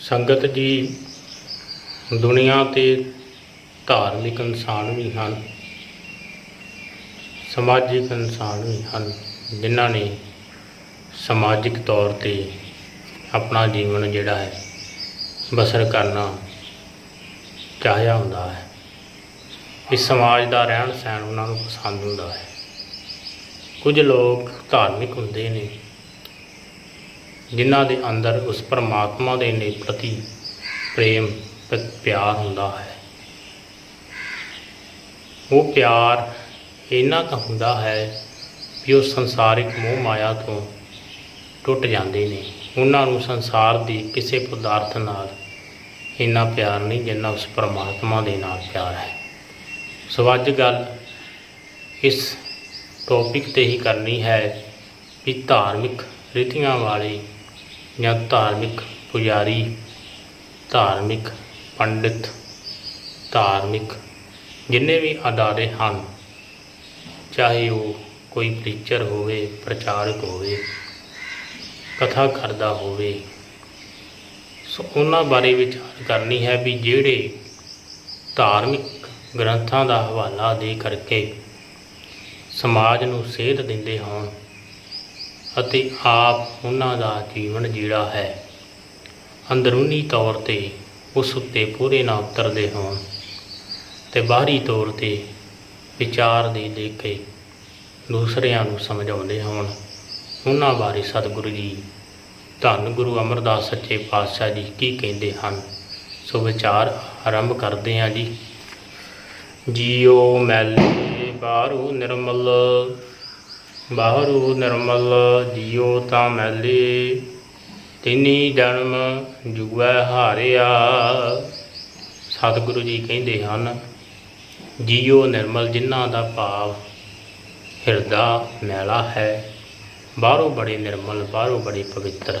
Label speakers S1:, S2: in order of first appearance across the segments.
S1: ਸੰਗਤ ਜੀ ਦੁਨੀਆ ਤੇ ਧਾਰਮਿਕ ਇਨਸਾਨ ਵੀ ਹਨ, ਸਮਾਜਿਕ ਇਨਸਾਨ ਵੀ ਹਨ, ਜਿਨ੍ਹਾਂ ਨੇ ਸਮਾਜਿਕ ਤੌਰ ਤੇ ਆਪਣਾ ਜੀਵਨ ਜਿਹੜਾ ਹੈ ਬਸਰ ਕਰਨਾ ਚਾਹਿਆ ਹੁੰਦਾ ਹੈ। ਇਸ ਸਮਾਜ ਦਾ ਰਹਿਣ ਸਹਿਣ ਉਹਨਾਂ ਨੂੰ ਪਸੰਦ ਹੁੰਦਾ ਹੈ। ਕੁਝ ਲੋਕ ਧਾਰਮਿਕ ਹੁੰਦੇ ਨੇ ਜਿਨ੍ਹਾਂ ਦੇ ਅੰਦਰ ਉਸ ਪਰਮਾਤਮਾ ਦੇ ਨੇ ਪ੍ਰਤੀ ਪ੍ਰੇਮ ਤੇ ਪਿਆਰ ਹੁੰਦਾ ਹੈ। ਉਹ ਪਿਆਰ ਇੰਨਾ ਕੁ ਹੁੰਦਾ ਹੈ ਕਿ ਉਹ ਸੰਸਾਰਿਕ ਮੋਹ ਮਾਇਆ ਤੋਂ ਟੁੱਟ ਜਾਂਦੇ ਨੇ। ਉਹਨਾਂ ਨੂੰ ਸੰਸਾਰ ਦੀ ਕਿਸੇ ਪਦਾਰਥ ਨਾਲ ਇੰਨਾ ਪਿਆਰ ਨਹੀਂ ਜਿੰਨਾ ਉਸ ਪਰਮਾਤਮਾ ਦੇ ਨਾਲ ਪਿਆਰ ਹੈ। ਸੋ ਅੱਜ ਗੱਲ ਇਸ ਟੌਪਿਕ ਤੇ ਹੀ ਕਰਨੀ ਹੈ ਵੀ ਧਾਰਮਿਕ ਰੀਤੀਆਂ ਵਾਲੇ ਜਾਂ ਧਾਰਮਿਕ ਪੁਜਾਰੀ, ਧਾਰਮਿਕ ਪੰਡਿਤ, ਧਾਰਮਿਕ ਜਿੰਨੇ ਵੀ ਅਦਾਰੇ ਹਨ, ਚਾਹੇ ਉਹ ਕੋਈ ਪ੍ਰੀਚਰ ਹੋਵੇ, ਪ੍ਰਚਾਰਕ ਹੋਵੇ, ਕਥਾ ਕਰਦਾ ਹੋਵੇ, ਸੋ ਉਹਨਾਂ ਬਾਰੇ ਵਿਚਾਰ ਕਰਨੀ ਹੈ ਵੀ ਜਿਹੜੇ ਧਾਰਮਿਕ ਗ੍ਰੰਥਾਂ ਦਾ ਹਵਾਲਾ ਦੇ ਕਰਕੇ ਸਮਾਜ ਨੂੰ ਸੇਧ ਦਿੰਦੇ ਹੋਣ ਅਤੇ ਆਪ ਉਹਨਾਂ ਦਾ ਜੀਵਨ ਜਿਹੜਾ ਹੈ। ਅੰਦਰੂਨੀ ਤੌਰ ਤੇ ਉਸ ਉੱਤੇ ਪੂਰੇ ਨਾ ਉਤਰਦੇ ਹੋਣ ਤੇ ਬਾਹਰੀ ਤੌਰ ਤੇ ਵਿਚਾਰ ਦੇ ਦੇ ਕੇ ਦੂਸਰਿਆਂ ਨੂੰ ਸਮਝਾਉਂਦੇ ਹੋਣ। ਉਹਨਾਂ ਬਾਰੇ ਸਤਿਗੁਰੂ ਜੀ, ਧੰਨ ਗੁਰੂ ਅਮਰਦਾਸ ਸੱਚੇ ਪਾਤਸ਼ਾਹ ਜੀ ਕੀ ਕਹਿੰਦੇ ਹਨ? ਸੋ ਵਿਚਾਰ ਆਰੰਭ ਕਰਦੇ ਹਾਂ ਜੀ। ਜੀਓ ਮੈਲੇ ਬਾਹਰੋਂ ਨਿਰਮਲ ਬਾਹਰੋਂ ਨਿਰਮਲ ਜੀਉ ਤਾਂ ਮੈਲੇ, ਤਿਨੀ ਜਨਮ ਜੁਐ ਹਾਰਿਆ। ਸਤਿਗੁਰੂ ਜੀ ਕਹਿੰਦੇ ਹਨ, ਜੀਉ ਨਿਰਮਲ ਜਿਨ੍ਹਾਂ ਦਾ ਭਾਵ ਹਿਰਦਾ ਮੈਲਾ ਹੈ, ਬਾਹਰੋਂ ਬੜੇ ਨਿਰਮਲ, ਬਾਹਰੋਂ ਬੜੇ ਪਵਿੱਤਰ।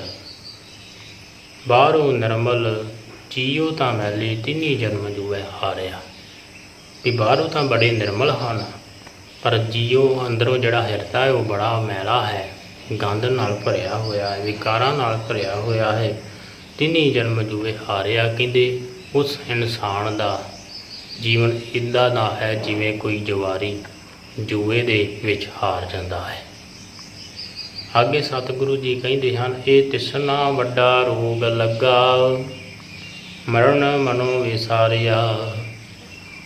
S1: ਬਾਹਰੋਂ ਨਿਰਮਲ ਜੀਉ ਤਾਂ ਮੈਲੇ, ਤਿਨੀ ਜਨਮ ਜੁਐ ਹਾਰਿਆ। ਵੀ ਬਾਹਰੋਂ ਤਾਂ ਬੜੇ ਨਿਰਮਲ ਹਨ। ਪਰ ਜੀਉ ਅੰਦਰੋਂ ਜਿਹੜਾ ਹਿਰਦਾ ਹੈ, ਉਹ ਬੜਾ ਮੈਲਾ ਹੈ। ਗੰਦ ਨਾਲ ਭਰਿਆ ਹੋਇਆ ਹੈ, ਵਿਕਾਰਾਂ ਨਾਲ ਭਰਿਆ ਹੋਇਆ ਹੈ। ਤਿੰਨੀ ਜਨਮ ਜੂਏ ਹਾਰਿਆ ਕਹਿੰਦੇ, ਉਸ ਇਨਸਾਨ ਦਾ ਜੀਵਨ ਇਦਾਂ ਦਾ ਹੈ ਜਿਵੇਂ ਕੋਈ ਜਵਾਰੀ ਜੂਏ ਦੇ ਵਿੱਚ ਹਾਰ ਜਾਂਦਾ ਹੈ। ਅੱਗੇ ਸਤਿਗੁਰੂ ਜੀ ਕਹਿੰਦੇ ਹਨ, ਇਹ ਤਿਸਨਾ ਵੱਡਾ ਰੋਗ ਲੱਗਾ, ਮਰਨ ਮਨੋ ਵਿਸਾਰਿਆ।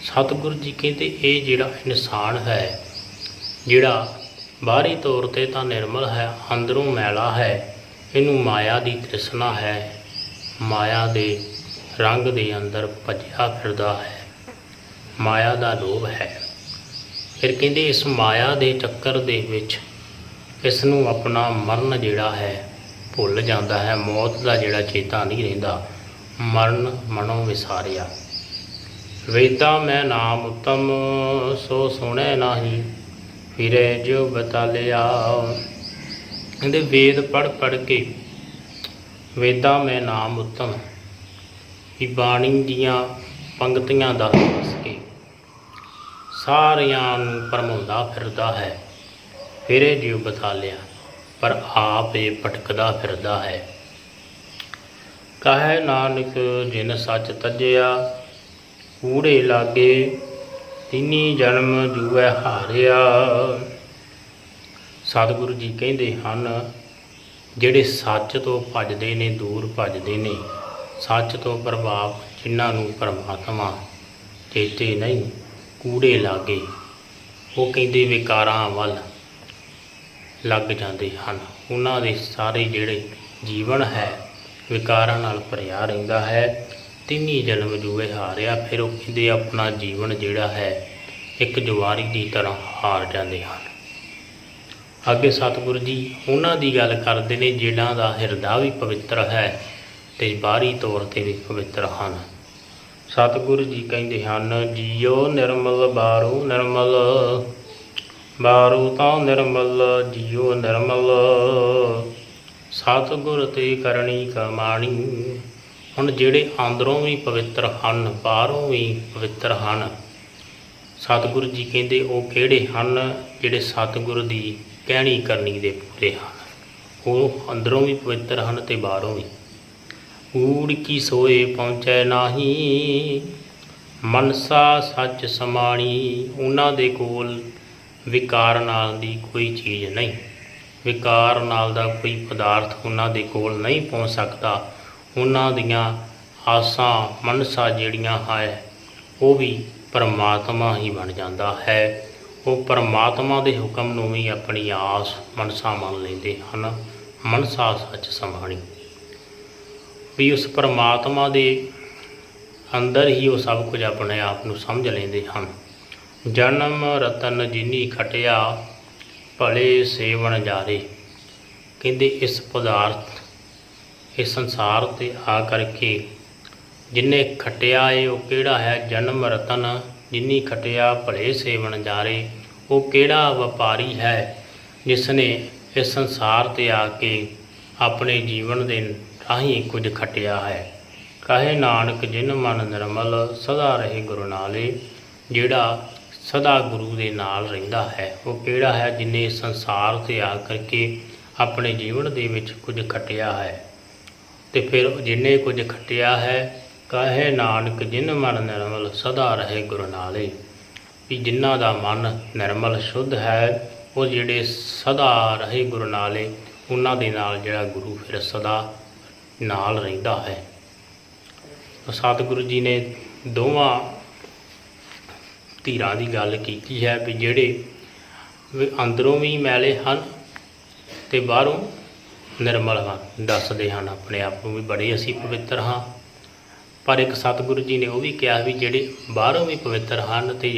S1: ਸਤਿਗੁਰੂ ਜੀ ਕਹਿੰਦੇ, ਇਹ ਜਿਹੜਾ ਇਨਸਾਨ ਹੈ ਜਿਹੜਾ ਬਾਹਰੀ ਤੌਰ ਤੇ ਤਾਂ ਨਿਰਮਲ ਹੈ, ਅੰਦਰੋਂ ਮੈਲਾ ਹੈ, ਇਹਨੂੰ ਮਾਇਆ ਦੀ ਤ੍ਰਿਸ਼ਨਾ ਹੈ। ਮਾਇਆ ਦੇ ਰੰਗ ਦੇ ਅੰਦਰ ਭੱਜਿਆ ਫਿਰਦਾ ਹੈ। ਮਾਇਆ ਦਾ ਲੋਭ ਹੈ। ਫਿਰ ਕਹਿੰਦੇ ਇਸ ਮਾਇਆ ਦੇ ਚੱਕਰ ਦੇ ਵਿੱਚ ਇਸ ਨੂੰ ਆਪਣਾ ਮਰਨ ਜਿਹੜਾ ਹੈ, ਭੁੱਲ ਜਾਂਦਾ ਹੈ। ਮੌਤ ਦਾ ਜਿਹੜਾ ਚੇਤਾ ਨਹੀਂ ਰਹਿੰਦਾ। ਮਰਨ ਮਨੋਂ ਵਿਸਾਰਿਆ। ਵੇਦਾ ਮੈਂ ਨਾਮ ਉਤਮ, ਸੋ ਸੁਣੈ ਨਾਹੀ। ਫਿਰੇ ਜੋ ਬਤਾਲਿਆ। ਇਹਦੇ ਵੇਦ ਪੜ ਪੜ ਕੇ ਵੇਦਾ ਮੈਂ ਨਾਮ ਉਤਮ ਵੀ ਬਾਣੀ ਦੀਆਂ ਪੰਕਤੀਆਂ ਦੱਸ ਦੱਸ ਕੇ ਸਾਰਿਆਂ ਨੂੰ ਪਰਮਾਉਂਦਾ ਫਿਰਦਾ ਹੈ। ਫਿਰੇ ਜਿਉ ਬਤਾਲਿਆ, ਪਰ ਆਪ ਇਹ ਭਟਕਦਾ ਫਿਰਦਾ ਹੈ। ਕਹੈ ਨਾਨਕ ਜਿਨ ਸੱਚ ਤਜਿਆ, ਕੂੜੇ ਲਾਗੇ ਤਿੰਨੀ ਜਨਮ ਜੂਐ ਹਾਰਿਆ। ਸਤਿਗੁਰੂ ਜੀ ਕਹਿੰਦੇ ਹਨ, ਜਿਹੜੇ ਸੱਚ ਤੋਂ ਭੱਜਦੇ ਨੇ, ਦੂਰ ਭੱਜਦੇ ਨੇ। ਸੱਚ ਤੋਂ ਪ੍ਰਭਾਵ ਜਿਨ੍ਹਾਂ ਨੂੰ ਪਰਮਾਤਮਾ ਚੇਤੇ ਨਹੀਂ, ਕੂੜੇ ਲਾਗੇ। ਉਹ ਕਹਿੰਦੇ ਵਿਕਾਰਾਂ ਵੱਲ ਲੱਗ ਜਾਂਦੇ ਹਨ। ਉਹਨਾਂ ਦੇ ਸਾਰੇ ਜਿਹੜੇ ਜੀਵਨ ਹੈ, ਵਿਕਾਰਾਂ ਨਾਲ ਭਰਿਆ ਰਹਿੰਦਾ ਹੈ। ਤਿੰਨੀ ਜਨਮ ਜੂਏ ਹਾਰਿਆ, ਫਿਰ ਉਹ ਕਹਿੰਦੇ ਆਪਣਾ ਜੀਵਨ ਜਿਹੜਾ ਹੈ, ਇੱਕ ਜਵਾਰੀ ਦੀ ਤਰ੍ਹਾਂ ਹਾਰ ਜਾਂਦੇ ਹਨ। ਅੱਗੇ ਸਤਿਗੁਰੂ ਜੀ ਉਹਨਾਂ ਦੀ ਗੱਲ ਕਰਦੇ ਨੇ ਜਿਨ੍ਹਾਂ ਦਾ ਹਿਰਦਾ ਵੀ ਪਵਿੱਤਰ ਹੈ ਤੇ ਬਾਹਰੀ ਤੌਰ ਤੇ ਵੀ ਪਵਿੱਤਰ ਹਨ। ਸਤਿਗੁਰੂ ਜੀ ਕਹਿੰਦੇ ਹਨ ਜੀਉ ਨਿਰਮਲ ਬਾਰੂ ਨਿਰਮਲ, ਬਾਰੂ ਤਾਂ ਨਿਰਮਲ ਜੀਉ ਨਿਰਮਲ। ਸਤਿਗੁਰ ਤੇ ਕਰਨੀ ਕਮਾਣੀ। ਹੁਣ ਜਿਹੜੇ ਅੰਦਰੋਂ ਵੀ ਪਵਿੱਤਰ ਹਨ, ਬਾਹਰੋਂ ਵੀ ਪਵਿੱਤਰ ਹਨ, ਸਤਿਗੁਰੂ ਜੀ ਕਹਿੰਦੇ ਉਹ ਕਿਹੜੇ ਹਨ ਜਿਹੜੇ ਸਤਿਗੁਰੂ ਦੀ ਕਹਿਣੀ ਕਰਨੀ ਦੇ ਪੂਰੇ ਹਨ? ਉਹ ਅੰਦਰੋਂ ਵੀ ਪਵਿੱਤਰ ਹਨ ਤੇ ਬਾਹਰੋਂ ਵੀ। ਊੜ ਕੀ ਸੋਏ ਪਹੁੰਚੈ ਨਾਹੀ, ਮਨਸਾ ਸੱਚ ਸਮਾਣੀ, ਉਹਨਾਂ ਦੇ ਕੋਲ ਵਿਕਾਰ ਨਾਲ ਦੀ ਕੋਈ ਚੀਜ਼ ਨਹੀਂ। ਵਿਕਾਰ ਨਾਲ ਦਾ ਕੋਈ ਪਦਾਰਥ ਉਹਨਾਂ ਦੇ ਕੋਲ ਨਹੀਂ ਪਹੁੰਚ ਸਕਦਾ। ਉਹਨਾਂ ਦੀਆਂ ਆਸਾਂ ਮਨਸਾ ਜਿਹੜੀਆਂ ਹੈ ਉਹ ਵੀ ਪਰਮਾਤਮਾ ਹੀ ਬਣ ਜਾਂਦਾ ਹੈ। ਉਹ ਪਰਮਾਤਮਾ ਦੇ ਹੁਕਮ ਨੂੰ ਵੀ ਆਪਣੀ ਆਸ ਮਨਸਾ ਮੰਨ ਲੈਂਦੇ ਹਨ। ਮਨਸਾ ਸੱਚ ਸਮਾਣੀ ਵੀ ਉਸ ਪਰਮਾਤਮਾ ਦੇ ਅੰਦਰ ਹੀ ਉਹ ਸਭ ਕੁਝ ਆਪਣੇ ਆਪ ਨੂੰ ਸਮਝ ਲੈਂਦੇ ਹਨ। ਜਨਮ ਰਤਨ ਜਿਨੀ ਖਟਿਆ, ਭਲੇ ਸੇਵਨ ਜਾਰੇ। ਕਹਿੰਦੇ ਇਸ ਪਦਾਰਥ ਇਸ ਸੰਸਾਰ ਤੇ ਆ ਕਰਕੇ ਜਿਨੇ ਖਟਿਆ ਏ, ਉਹ ਕਿਹੜਾ ਹੈ ਜਨਮ ਰਤਨ? ਜਿਨੀ ਖਟਿਆ ਭਲੇ ਸੇਵਨ ਜਾਰੇ, ਉਹ ਕਿਹੜਾ ਵਪਾਰੀ ਹੈ ਜਿਸ ਨੇ ਇਸ ਸੰਸਾਰ ਤੇ ਆ ਕੇ ਆਪਣੇ ਜੀਵਨ ਦੇ ਰਾਹੀਂ ਕੁਝ ਖਟਿਆ ਹੈ? ਕਹੇ ਨਾਨਕ, ਜਿਨ ਮਨ ਨਿਰਮਲ ਸਦਾ ਰਹੇ ਗੁਰੂ ਨਾਲੇ, ਜਿਹੜਾ ਸਦਾ ਗੁਰੂ ਦੇ ਨਾਲ ਰਹਿੰਦਾ ਹੈ, ਉਹ ਕਿਹੜਾ ਹੈ ਜਿਨੇ ਸੰਸਾਰ ਤੇ ਆ ਕਰਕੇ ਆਪਣੇ ਜੀਵਨ ਦੇ ਵਿੱਚ ਕੁਝ ਖਟਿਆ ਹੈ? ਤੇ ਫਿਰ ਜਿਨੇ ਕੁਝ ਖਟਿਆ ਹੈ, ਕਹੇ ਨਾਨਕ ਜਿਨ ਮਨ ਨਿਰਮਲ ਸਦਾ ਰਹੇ ਗੁਰੂ ਨਾਲੇ। ਵੀ ਜਿਨ੍ਹਾਂ ਦਾ ਮਨ ਨਿਰਮਲ ਸ਼ੁੱਧ ਹੈ, ਉਹ ਜਿਹੜੇ ਸਦਾ ਰਹੇ ਗੁਰੂ ਨਾਲੇ, ਉਹਨਾਂ ਦੇ ਨਾਲ ਜਿਹੜਾ ਗੁਰੂ ਫਿਰ ਸਦਾ ਨਾਲ ਰਹਿੰਦਾ ਹੈ। ਸਤਿਗੁਰੂ ਜੀ ਨੇ ਦੋਵਾਂ ਧੀਰਾਂ ਦੀ ਗੱਲ ਕੀਤੀ ਹੈ ਵੀ ਜਿਹੜੇ ਅੰਦਰੋਂ ਵੀ ਮੈਲੇ ਹਨ ਤੇ ਬਾਹਰੋਂ ਨਿਰਮਲ ਹਨ ਦੱਸਦੇ ਹਨ ਆਪਣੇ ਆਪ ਨੂੰ ਵੀ ਬੜੇ ਅਸੀਂ ਪਵਿੱਤਰ ਹਾਂ। ਪਰ ਇੱਕ ਸਤਿਗੁਰੂ ਜੀ ਨੇ ਉਹ ਵੀ ਕਿਹਾ ਵੀ ਜਿਹੜੇ ਬਾਹਰੋਂ ਵੀ ਪਵਿੱਤਰ ਹਨ ਤੇ